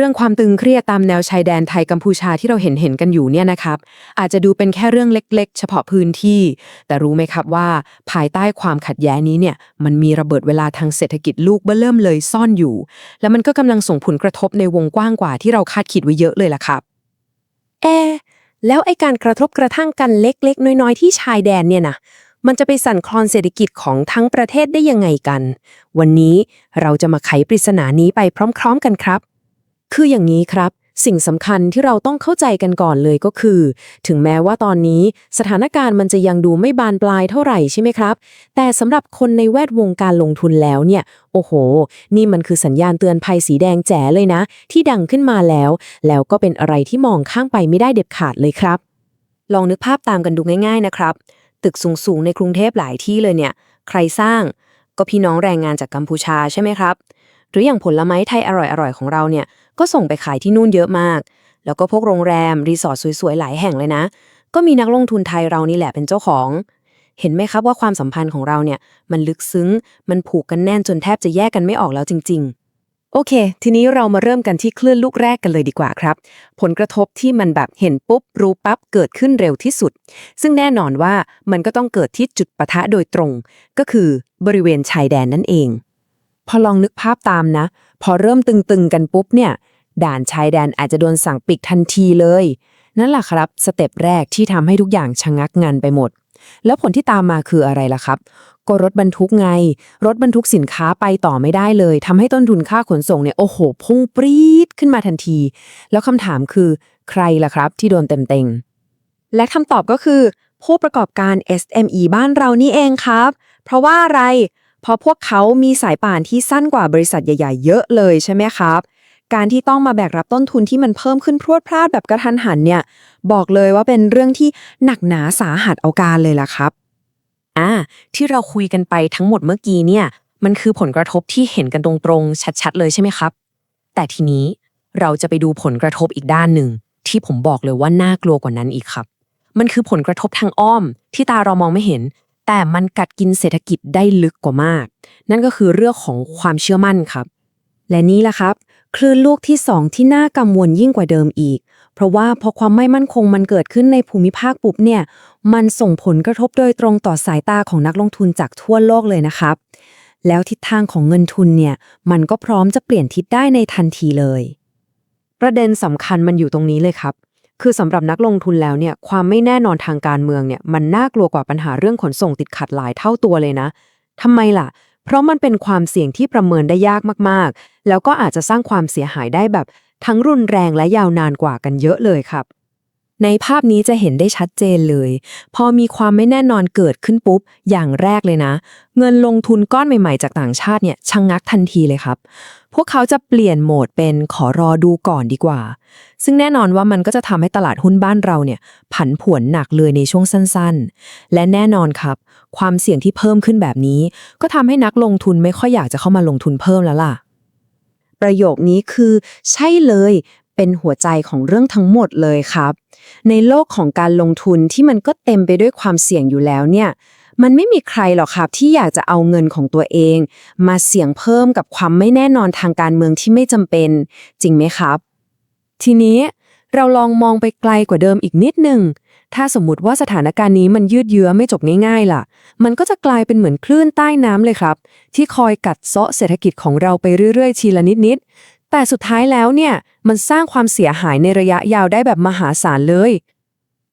เรื่องความตึงเครียดตามแนวชายแดนไทยกัมพูชาที่เราเห็นเห็นกันอยู่เนี่ยนะครับ อาจจะดูเป็นแค่เรื่องเล็ก ๆ เฉพาะพื้นที่ แต่รู้ไหมครับว่า ภายใต้ความขัดแย้งนี้เนี่ยมันมีระเบิดเวลาทางเศรษฐกิจลูกเบื้อเริ่มเลยซ่อนอยู่ แล้วมันก็กำลังส่งผลกระทบในวงกว้างกว่าที่เราคาดคิดไว้เยอะเลยล่ะครับแอแล้วไอการกระทบกระทั่งกันเล็ก ๆ น้อย ๆ ที่ชายแดนเนี่ยนะมันจะไปสั่นคลอนเศรษฐกิจของทั้งประเทศได้ยังไงกัน วันนี้เราจะมาไขปริศนานี้ไปพร้อม ๆ กันครับ คืออย่างนี้ครับ สิ่งสำคัญที่เราต้องเข้าใจกันก่อนเลยก็คือ ถึงแม้ว่าตอนนี้สถานการณ์มันจะยังดูไม่บานปลายเท่าไหร่ใช่ไหมครับ แต่สำหรับคนในแวดวงการลงทุนแล้วเนี่ย โอ้โห นี่มันคือสัญญาณเตือนภัยสีแดงแจ๋เลยนะ ที่ดังขึ้นมาแล้ว แล้วก็เป็นอะไรที่มองข้างไปไม่ได้เด็ดขาดเลยครับ ลองนึกภาพตามกันดูง่าย ๆนะครับ ตึกสูงๆในกรุงเทพหลายที่เลยเนี่ย ใครสร้าง ก็พี่น้องแรงงานจากกัมพูชาใช่ไหมครับ หรืออย่างผลไม้ไทยอร่อยๆของเราเนี่ย ก็ส่งไปขายที่นู่นเยอะมาก แล้วก็พวกโรงแรม รีสอร์ทสวยๆ หลายแห่งเลยนะ ก็มีนักลงทุนไทยเรานี่แหละเป็นเจ้าของ เห็นไหมครับว่าความสัมพันธ์ของเราเนี่ย มันลึกซึ้ง มันผูกกันแน่นจนแทบจะแยกกันไม่ออกแล้วจริง ๆโอเค ทีนี้เรามาเริ่มกันที่คลื่นลูกแรกกันเลยดีกว่าครับ ผลกระทบที่มันแบบเห็นปุ๊บ รู้ปั๊บ เกิดขึ้นเร็วที่สุด ซึ่งแน่นอนว่ามันก็ต้องเกิดที่จุดปะทะโดยตรง ก็คือบริเวณชายแดนนั่นเอง พอลองนึกภาพตามนะ พอเริ่มตึงๆกันปุ๊บเนี่ย ด่านชายแดนอาจจะโดนสั่งปิดทันทีเลย นั่นแหละครับสเต็ปแรกที่ทำให้ทุกอย่างชะงักงันไปหมด แล้วผลที่ตามมาคืออะไรล่ะครับ ก็รถบรรทุกไง รถบรรทุกสินค้าไปต่อไม่ได้เลยทำให้ต้นทุนค่าขนส่งเนี่ยโอ้โห พุ่งปรี๊ดขึ้นมาทันที แล้วคำถามคือใครล่ะครับ ที่โดนเต็มๆและคำตอบก็คือ ผู้ประกอบการ SME บ้านเรานี่เองครับ เพราะว่าอะไร เพราะพวกเขามีสายป่านที่สั้นกว่าบริษัทใหญ่ ๆ เยอะเลยใช่ไหมครับ การที่ต้องมาแบกรับต้นทุนที่มันเพิ่มขึ้นพรวดพราดแบบกระทันหันเนี่ย บอกเลยว่าเป็นเรื่องที่หนักหนาสาหัสเอาการเลยล่ะครับ อ่า ที่เราคุยกันไปทั้งหมดเมื่อกี้เนี่ย มันคือผลกระทบที่เห็นกันตรงๆ ชัดๆ เลยใช่ไหมครับ แต่ทีนี้เราจะไปดูผลกระทบอีกด้านหนึ่ง ที่ผมบอกเลยว่าน่ากลัวกว่านั้นอีกครับ มันคือผลกระทบทางอ้อมที่ตาเรามองไม่เห็น แต่มันกัดกินเศรษฐกิจได้ลึกกว่ามาก นั่นก็คือเรื่องของความเชื่อมั่นครับ และนี่ล่ะครับ คลื่นลูกที่สองที่น่ากังวลยิ่งกว่าเดิมอีก เพราะว่าพอความไม่มั่นคงมันเกิดขึ้นในภูมิภาคปุ๊บเนี่ย มันส่งผลกระทบโดยตรงต่อสายตาของนักลงทุนจากทั่วโลกเลยนะครับ แล้วทิศทางของเงินทุนเนี่ย มันก็พร้อมจะเปลี่ยนทิศได้ในทันทีเลย ประเด็นสำคัญมันอยู่ตรงนี้เลยครับ คือสำหรับนักลงทุนแล้วเนี่ยความไม่แน่นอนทางการเมืองเนี่ยมันน่ากลัวกว่าปัญหาเรื่องขนส่งติดขัดหลายเท่าตัวเลยนะทำไมล่ะ เพราะมันเป็นความเสี่ยงที่ประเมินได้ยากมากๆ แล้วก็อาจจะสร้างความเสียหายได้แบบทั้งรุนแรงและยาวนานกว่ากันเยอะเลยครับ ในภาพนี้จะเห็นได้ชัดเจนเลย พอมีความไม่แน่นอนเกิดขึ้นปุ๊บ อย่างแรกเลยนะ เงินลงทุนก้อนใหม่ๆ จากต่างชาติเนี่ยชะงงักทันทีเลยครับ พวกเขาจะเปลี่ยนโหมดเป็นขอรอดูก่อนดีกว่า ซึ่งแน่นอนว่ามันก็จะทำให้ตลาดหุ้นบ้านเราเนี่ยผันผวนหนักเลยในช่วงสั้นๆ และแน่นอนครับ ความเสี่ยงที่เพิ่มขึ้นแบบนี้ ก็ทำให้นักลงทุนไม่ค่อยอยากจะเข้ามาลงทุนเพิ่มแล้วล่ะประโยคนี้คือ ใช่เลย เป็นหัวใจของเรื่องทั้งหมดเลยครับ ในโลกของการลงทุนที่มันก็เต็มไปด้วยความเสี่ยงอยู่แล้วเนี่ย มันไม่มีใครหรอกครับที่อยากจะเอาเงินของตัวเอง มาเสี่ยงเพิ่มกับความไม่แน่นอนทางการเมืองที่ไม่จำเป็น จริงไหมครับ ทีนี้เราลองมองไปไกลกว่าเดิมอีกนิดนึงถ้าสมมติว่าสถานการณ์นี้มันยืดเยื้อไม่จบง่ายๆล่ะ มันก็จะกลายเป็นเหมือนคลื่นใต้น้ำเลยครับ ที่คอยกัดเซาะเศรษฐกิจของเราไปเรื่อยๆ ทีละนิดๆ แต่สุดท้ายแล้วเนี่ยมันสร้างความเสียหายในระยะยาวได้แบบมหาศาลเลย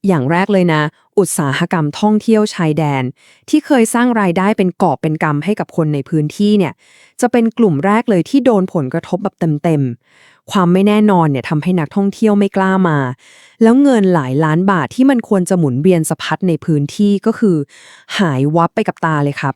อย่างแรกเลยนะ อุตสาหกรรมท่องเที่ยวชายแดน ที่เคยสร้างรายได้เป็นกอบเป็นกำให้กับคนในพื้นที่เนี่ยจะเป็นกลุ่มแรกเลยที่โดนผลกระทบแบบเต็มๆ ความไม่แน่นอนเนี่ยทำให้นักท่องเที่ยวไม่กล้ามา แล้วเงินหลายล้านบาทที่มันควรจะหมุนเวียนสะพัดในพื้นที่ก็คือ หายวับไปกับตาเลยครับ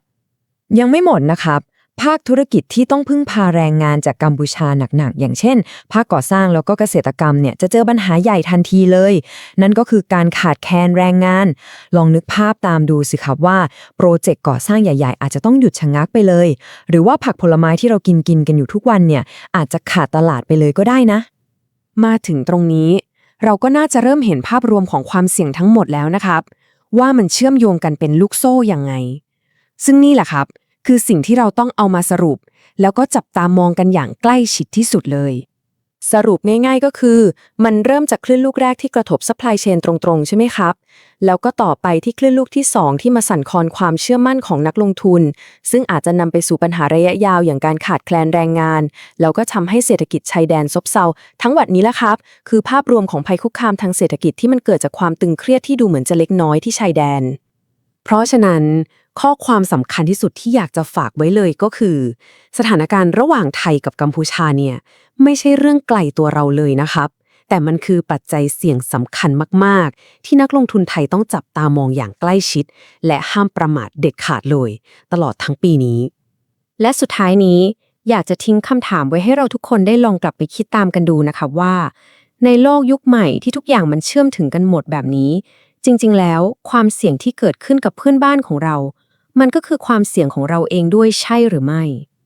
ยังไม่หมดนะครับ ภาคธุรกิจที่ต้องพึ่งพาแรงงานจากกัมพูชาหนักๆ อย่างเช่น ภาคก่อสร้างแล้วก็เกษตรกรรมเนี่ยจะเจอปัญหาใหญ่ทันทีเลย นั่นก็คือการขาดแคลนแรงงาน ลองนึกภาพตามดูสิครับว่าโปรเจกต์ก่อสร้างใหญ่ๆ อาจจะต้องหยุดชะงักไปเลย หรือว่าผักผลไม้ที่เรากินกินกันอยู่ทุกวันเนี่ยอาจจะขาดตลาดไปเลยก็ได้นะ มาถึงตรงนี้ เราก็น่าจะเริ่มเห็นภาพรวมของความเสี่ยงทั้งหมดแล้วนะครับ ว่ามันเชื่อมโยงกันเป็นลูกโซ่ยังไง ซึ่งนี่แหละครับ คือสิ่งที่เราต้องเอามาสรุป แล้วก็จับตามองกันอย่างใกล้ชิดที่สุดเลย สรุปง่ายๆก็คือ มันเริ่มจากคลื่นลูกแรกที่กระทบซัพพลายเชนตรงๆ ใช่ไหมครับ แล้วก็ต่อไปที่คลื่นลูกที่ 2 ที่มาสั่นคลอนความเชื่อมั่นของนักลงทุน ซึ่งอาจจะนำไปสู่ปัญหาระยะยาวอย่างการขาดแคลนแรงงาน แล้วก็ทำให้เศรษฐกิจชายแดนซบเซาทั้งหมดนี้แหละครับ คือภาพรวมของภัยคุกคามทางเศรษฐกิจที่มันเกิดจากความตึงเครียดที่ดูเหมือนจะเล็กน้อยที่ชายแดน เพราะฉะนั้น ข้อความสำคัญที่สุดที่อยากจะฝากไว้เลยก็คือ สถานการณ์ระหว่างไทยกับกัมพูชาเนี่ยไม่ใช่เรื่องไกลตัวเราเลยนะครับ แต่มันคือปัจจัยเสี่ยงสำคัญมากๆ ที่นักลงทุนไทยต้องจับตามองอย่างใกล้ชิด และห้ามประมาทเด็ดขาดเลย ตลอดทั้งปีนี้ และสุดท้ายนี้อยากจะทิ้งคำถามไว้ให้เราทุกคนได้ลองกลับไปคิดตามกันดูนะคะว่า ในโลกยุคใหม่ที่ทุกอย่างมันเชื่อมถึงกันหมดแบบนี้ จริง ๆ แล้วความเสี่ยงที่เกิดขึ้นกับเพื่อนบ้านของเรา มันก็คือความเสี่ยงของเราเองด้วยใช่หรือไม่